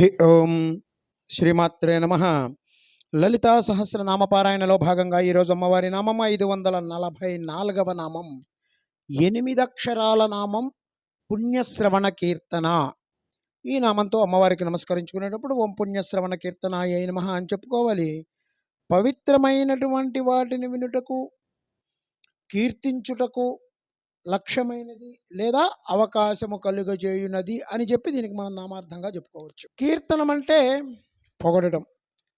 హి ఓం శ్రీమాత్రే నమ. లలితా సహస్రనామ నామపారాయణలో భాగంగా ఈరోజు అమ్మవారి నామం ఐదు వందల నలభై నాలుగవ నామం. ఎనిమిదక్షరాల నామం పుణ్యశ్రవణ కీర్తన. ఈ నామంతో అమ్మవారికి నమస్కరించుకునేటప్పుడు ఓం పుణ్యశ్రవణ కీర్తన ఏ నమ అని చెప్పుకోవాలి. పవిత్రమైనటువంటి వాటిని వినుటకు కీర్తించుటకు లక్ష్యమైనది లేదా అవకాశము కలుగజేయునది అని చెప్పి దీనికి మనం నామార్థంగా చెప్పుకోవచ్చు. కీర్తనం అంటే పొగడటం.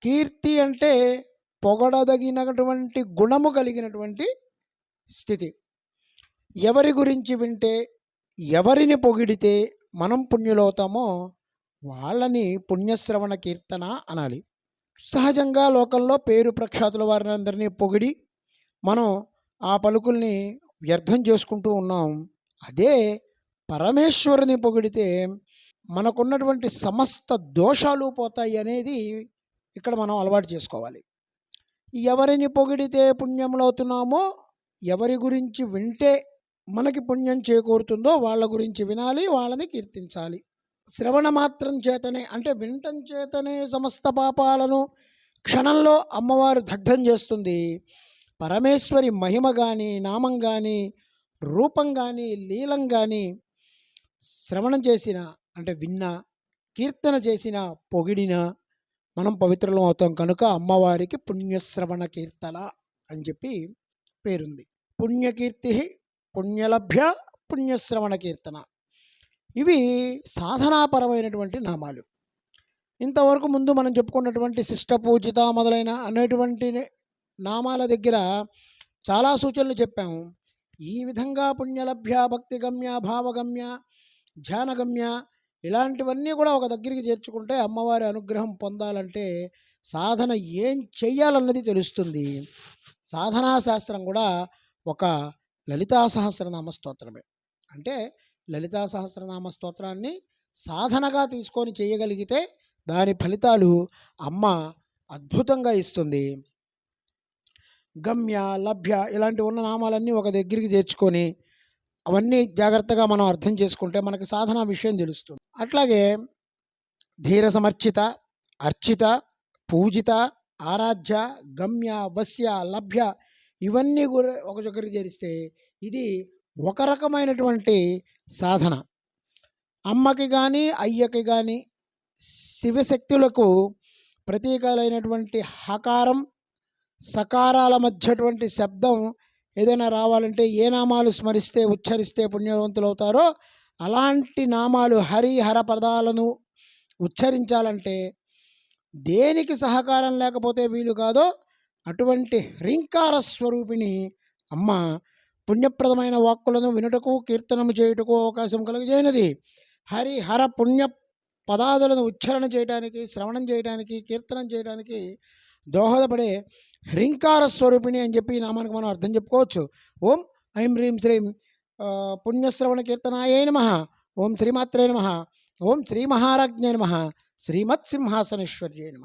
కీర్తి అంటే పొగడదగినటువంటి గుణము కలిగినటువంటి స్థితి. ఎవరి గురించి వింటే ఎవరిని పొగిడితే మనం పుణ్యులవుతామో వాళ్ళని పుణ్యశ్రవణ కీర్తన అనాలి. సహజంగా లోకంలో పేరు ప్రఖ్యాతుల వారిని అందరినీ పొగిడి మనం ఆ పలుకుల్ని వ్యర్థం చేసుకుంటూ ఉన్నాం అదే పరమేశ్వరుని పొగిడితే మనకున్నటువంటి సమస్త దోషాలు పోతాయి అనేది ఇక్కడ మనం అలవాటు చేసుకోవాలి. ఎవరిని పొగిడితే పుణ్యములవుతున్నామో ఎవరి గురించి వింటే మనకి పుణ్యం చేకూరుతుందో వాళ్ళ గురించి వినాలి వాళ్ళని కీర్తించాలి. శ్రవణ మాత్రం చేతనే అంటే వినటం చేతనే సమస్త పాపాలను క్షణంలో అమ్మవారు దగ్ధం చేస్తుంది. పరమేశ్వరి మహిమ కానీ నామం కానీ రూపం కానీ లీలం కానీ శ్రవణం చేసిన అంటే విన్న కీర్తన చేసిన పొగిడిన మనం పవిత్రలం అవుతాం కనుక అమ్మవారికి పుణ్యశ్రవణ కీర్తన అని చెప్పి పేరుంది. పుణ్యకీర్తి పుణ్యలభ్య పుణ్యశ్రవణ కీర్తన. ఇవి సాధనాపరమైనటువంటి నామాలు. ఇంతవరకు ముందు మనం చెప్పుకున్నటువంటి శిష్ట పూజిత మొదలైన అనేటువంటి నామాల దగ్గర చాలా సూచనలు చెప్పాము. ఈ విధంగా పుణ్యలభ్య భక్తిగమ్య భావగమ్య ధ్యానగమ్య ఇలాంటివన్నీ కూడా ఒక దగ్గరికి చేర్చుకుంటే అమ్మవారి అనుగ్రహం పొందాలంటే సాధన ఏం చెయ్యాలన్నది తెలుస్తుంది. సాధనా శాస్త్రం కూడా ఒక లలితా సహస్రనామ స్తోత్రమే. అంటే లలితా సహస్రనామ స్తోత్రాన్ని సాధనగా తీసుకొని చేయగలిగితే దాని ఫలితాలు అమ్మ అద్భుతంగా ఇస్తుంది. గమ్య లభ్య ఇలాంటి ఉన్న నామాలన్నీ ఒక దగ్గరికి చేర్చుకొని అవన్నీ జాగ్రత్తగా మనం అర్థం చేసుకుంటే మనకి సాధన విషయం తెలుస్తుంది. అట్లాగే ధీర సమర్చిత అర్చిత పూజిత ఆరాధ్య గమ్య వస్య లభ్య ఇవన్నీ కూడా ఒక దగ్గరికి చేరిస్తే ఇది ఒక రకమైనటువంటి సాధన. అమ్మకి కానీ అయ్యకి కానీ శివశక్తులకు ప్రతీకాలైనటువంటి హకారం సకారాల మధ్యటువంటి శబ్దం ఏదైనా రావాలంటే ఏ నామాలు స్మరిస్తే ఉచ్చరిస్తే పుణ్యవంతులు అవుతారో అలాంటి నామాలు హరి హర పదాలను ఉచ్చరించాలంటే దేనికి సహకారం లేకపోతే వీలు కాదో అటువంటి హ్రీంకార స్వరూపిణి అమ్మ పుణ్యప్రదమైన వాక్కులను వినుటకు కీర్తనము చేయుటకు అవకాశం కలుగజేయనది. హరి హర పుణ్య పదాదులను ఉచ్చారణ చేయడానికి శ్రవణం చేయడానికి కీర్తనం చేయడానికి దోహదపడే హ్రీంకార స్వరూపిణి అని చెప్పి ఈ నామానికి మనం అర్థం చెప్పుకోవచ్చు. ఓం ఐం హ్రీం శ్రీం పుణ్యశ్రవణ కీర్తనాయ నమ ఓం శ్రీమాత్రే నమ ఓం శ్రీ మహారాజ్ఞే నమ శ్రీమత్ సింహాసనేశ్వర్యే నమ.